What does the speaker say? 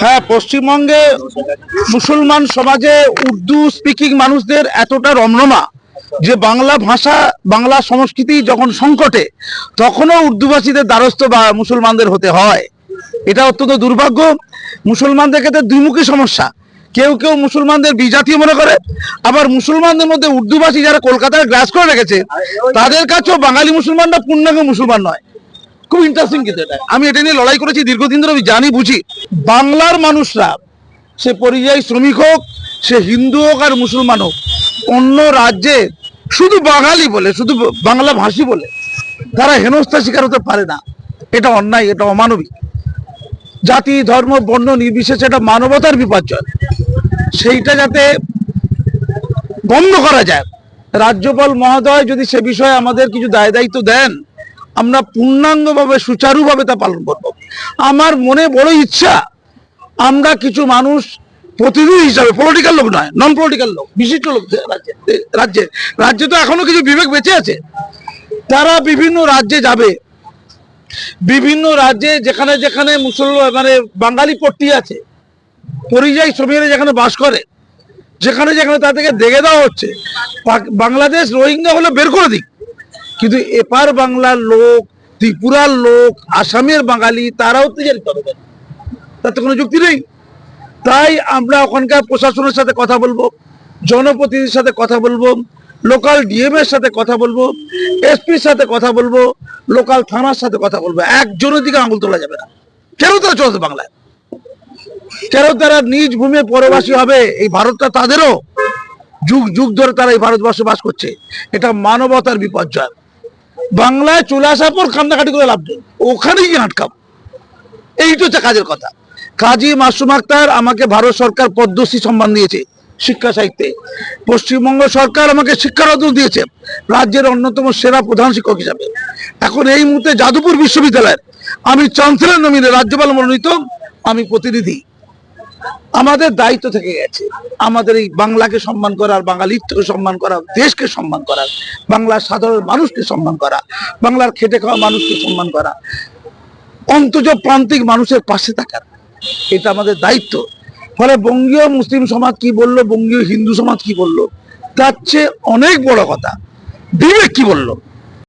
হ্যাঁ পশ্চিমবঙ্গে মুসলমান সমাজে উর্দু স্পিকিং মানুষদের এতটা রমরমা যে বাংলা ভাষা, বাংলা সংস্কৃতি যখন সংকটে, তখনও উর্দুভাষীদের দ্বারস্থ বা মুসলমানদের হতে হয়। এটা অত্যন্ত দুর্ভাগ্য। মুসলমানদের ক্ষেত্রে দুইমুখী সমস্যা। কেউ কেউ মুসলমানদের বিজাতীয় মনে করে, আবার মুসলমানদের মধ্যে উর্দুভাষী যারা কলকাতায় গ্রাস করে রেখেছে, তাদের কাছেও বাঙালি মুসলমানরা পূর্ণাঙ্গ মুসলমান নয়। খুব ইন্টারেস্টিং কিন্তু এটা। আমি এটা নিয়ে লড়াই করেছি, দীর্ঘদিন ধরে আমি জানি, বুঝি। বাংলার মানুষরা, সে পরিযায়ী শ্রমিক হোক, সে হিন্দু হোক আর মুসলমান হোক, অন্য রাজ্যে শুধু বাঙালি বলে, শুধু বাংলা ভাষী বলে, তারা হেনস্থা শিকার হতে পারে না। এটা অন্যায়, এটা অমানবিক। জাতি, ধর্ম, বর্ণ নির্বিশেষে এটা মানবতার বিপর্যয় সেইটা যাতে বন্ধ করা যায়। রাজ্যপাল মহোদয় যদি সে বিষয়ে আমাদের কিছু দায় দায়িত্ব দেন আমরা পূর্ণাঙ্গভাবে, সুচারুভাবে তা পালন করব। আমার মনে বড় ইচ্ছা, আমরা কিছু মানুষ প্রতিনিধি হিসাবে পলিটিক্যাল লোক নয় নন পলিটিক্যাল লোক, বিশিষ্ট লোক রাজ্যে রাজ্যে তো এখনও কিছু বিবেক বেঁচে আছে। তারা বিভিন্ন রাজ্যে যাবে। বিভিন্ন রাজ্যে যেখানে যেখানে মুসলমান মানে বাঙালি পট্টি আছে, পরিযায়ী শ্রমিকরা যেখানে বাস করে, যেখানে যেখানে তাদেরকে দেখে দেওয়া হচ্ছে বাংলাদেশ রোহিঙ্গা হলে বের করে দিক। কিন্তু এপার বাংলার লোক, ত্রিপুরার লোক, আসামের বাঙালি, তারাও উত্তেজিত হবে তাতে কোনো যুক্তি নেই। তাই আমরা ওখানকার প্রশাসনের সাথে কথা বলব, জনপ্রতিনিধির সাথে কথা বলব, লোকাল ডিএম এর সাথে কথা বলব এসপির সাথে কথা বলব, লোকাল থানার সাথে কথা বলব। একজনের দিকে আঙুল তোলা যাবে না। কেন তারা চলছে বাংলায়? কেন তারা নিজ ভূমে পরবাসী হবে? এই ভারতটা তাদেরও। যুগ যুগ ধরে তারা এই ভারতবর্ষে বাস করছে। এটা মানবতার বিপর্যয়। বাংলায় চলে আসার পর কান্নাকাটি করে লাভ নেই। ওখানে গিয়ে আটকাবো এইটা হচ্ছে কাজের কথা। কাজী মাসুম আক্তার আমাকে ভারত সরকার পদ্মশ্রী সম্মান দিয়েছে শিক্ষা সাহিত্যে। পশ্চিমবঙ্গ সরকার আমাকে শিক্ষারত্ন দিয়েছে। রাজ্যের অন্যতম সেরা প্রধান শিক্ষক হিসাবে। এখন এই মুহূর্তে যাদবপুর বিশ্ববিদ্যালয়ের আমি চ্যান্সেলর নমিনে, রাজ্যপাল মনোনীত, আমি প্রতিনিধি। আমাদের দায়িত্ব থেকে গেছে। আমাদের এই বাংলাকে সম্মান করার বাঙালিত্বকে সম্মান করা, দেশকে সম্মান করার বাংলার সাধারণ মানুষকে সম্মান করা, বাংলার খেটে খাওয়া মানুষকে সম্মান করা অন্তজ প্রান্তিক মানুষের পাশে থাকার। এটা আমাদের দায়িত্ব। ফলে বঙ্গীয় মুসলিম সমাজ কি বলল, বঙ্গীয় হিন্দু সমাজ কি বলল, তার চেয়ে অনেক বড় কথা, বিবেক কি বলল?